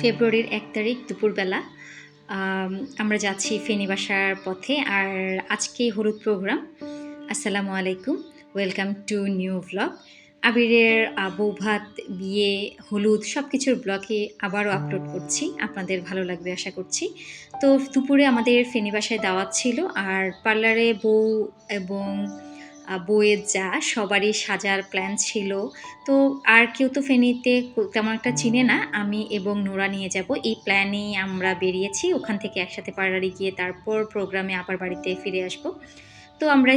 ফেব্রুয়ারির এক তারিখ দুপুরবেলা। আমরা যাচ্ছি ফেনী বাসার পথে। আর আজকে হলুদ প্রোগ্রাম। আসসালামু আলাইকুম। Welcome to new blog. আবিরের বৌভাত, বিয়ে, হলুদ সব কিছুর ব্লগে আবারও আপলোড করছি। আপনাদের ভালো লাগবে আশা করছি। তো দুপুরে আমাদের ফেনী বাসায় দাওয়াত ছিল। আর পার্লারে বউ এবং আহ, বউয়ের যা সবারই সাজার প্ল্যান ছিল। তো আর কেউ তো ফেনীতে তেমন একটা চিনে না। আমি এবং নোরা নিয়ে যাব। এই প্ল্যানেই আমরা বেরিয়েছি। ওখান থেকে একসাথে পার্লারে গিয়ে তারপর প্রোগ্রামে আবার বাড়িতে ফিরে আসব। তো আমরা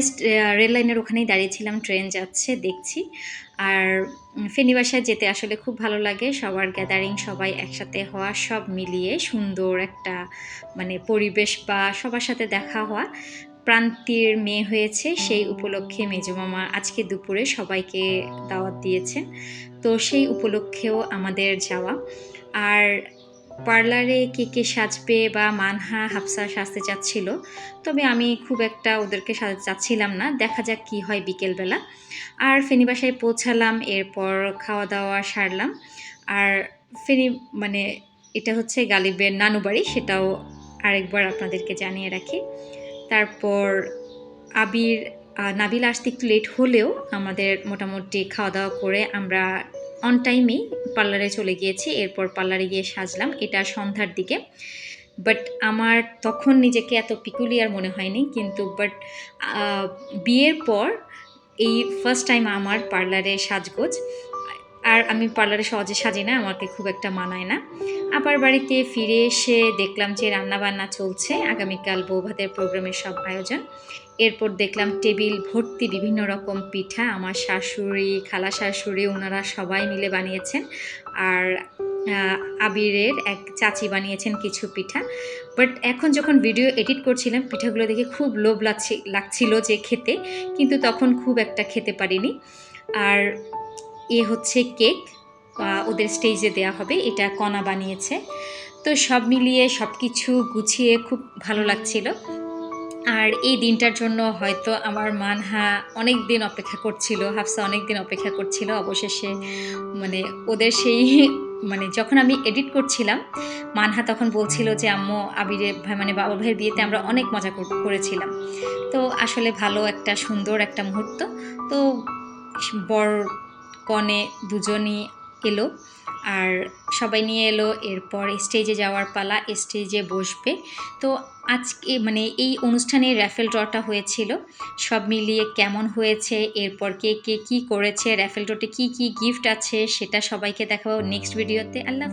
রেল লাইনের ওখানেই দাঁড়িয়েছিলাম। ট্রেন যাচ্ছে দেখছি। আর ফেনী বাসায় যেতে আসলে খুব ভালো লাগে। সবার গ্যাদারিং সবাই একসাথে হওয়া সব মিলিয়ে সুন্দর একটা মানে পরিবেশ বা সবার সাথে দেখা হওয়া। প্রান্তির মেয়ে হয়েছে, সেই উপলক্ষে মেজমামা আজকে দুপুরে সবাইকে দাওয়াত দিয়েছেন। তো সেই উপলক্ষেও আমাদের যাওয়া। আর পার্লারে কে কে সাজবে বা মানহা, হাফসা সাজতে চাচ্ছিল, তবে আমি খুব একটা ওদেরকে সাজাতে চাচ্ছিলাম না। দেখা যাক কি হয় বিকেলবেলা। আর ফেনী বাসায় পৌঁছালাম, এরপর খাওয়া দাওয়া সারলাম। আর ফেনী মানে এটা হচ্ছে গালিবের নানু বাড়ি সেটাও আরেকবার আপনাদেরকে জানিয়ে রাখি। তারপর আবির নাবিল আসতে একটু লেট হলেও আমাদের মোটামুটি খাওয়া দাওয়া করে আমরা অন টাইমেই পার্লারে চলে গিয়েছি। এরপর পার্লারে গিয়ে সাজলাম। এটা সন্ধ্যার দিকে। বাট আমার তখন নিজেকে এত পিকুলিয়ার মনে হয়নি। কিন্তু বাট বিয়ের পর এই ফার্স্ট টাইম আমার পার্লারে সাজগোজ। আর আমি পার্লারে সহজে সাজি না, আমাকে খুব একটা মানায় না। আবার বাড়িতে ফিরে এসে দেখলাম যে রান্না বান্না চলছে, আগামীকাল বৌভাতের প্রোগ্রামের সব আয়োজন। এরপর দেখলাম টেবিল ভর্তি বিভিন্ন রকম পিঠা, আমার শাশুড়ি, খালা শাশুড়ি ওনারা সবাই মিলে বানিয়েছেন। আর আবিরের এক চাচি বানিয়েছেন কিছু পিঠা। বাট এখন যখন ভিডিও এডিট করছিলাম, পিঠাগুলো দেখে খুব লোভ লাগছি, লাগছিল যে খেতে, কিন্তু তখন খুব একটা খেতে পারিনি। আর এ হচ্ছে কেক ওদের স্টেজে দেয়া হবে। এটা কণা বানিয়েছে। তো সব মিলিয়ে সব কিছু গুছিয়ে খুব ভালো লাগছিল। আর এই দিনটার জন্য হয়তো আমার মানহা অনেক দিন অপেক্ষা করছিল, হাফসা অনেক দিন অপেক্ষা করছিল। অবশেষে মানে ওদের সেই মানে যখন আমি এডিট করছিলাম, মানহা তখন বলছিল যে, আম্মু আবিরে ভাই মানে বাবা ভাইয়ের বিয়েতে আমরা অনেক মজা কর- করেছিলাম। তো আসলে ভালো একটা সুন্দর একটা মুহূর্ত। তো বর কনে দুজনই এলো আর সবাই নিয়ে এলো, এরপর স্টেজে যাওয়ার পালা স্টেজে বসবে। তো আজকে মানে এই অনুষ্ঠানে র্যাফেল ড্রটা হয়েছিল। সব মিলিয়ে কেমন হয়েছে, এরপর কে কে কী করেছে র্যাফেল ড্রটে কী কী গিফট আছে, সেটা সবাইকে দেখাবো নেক্সট ভিডিওতে আল্লাহ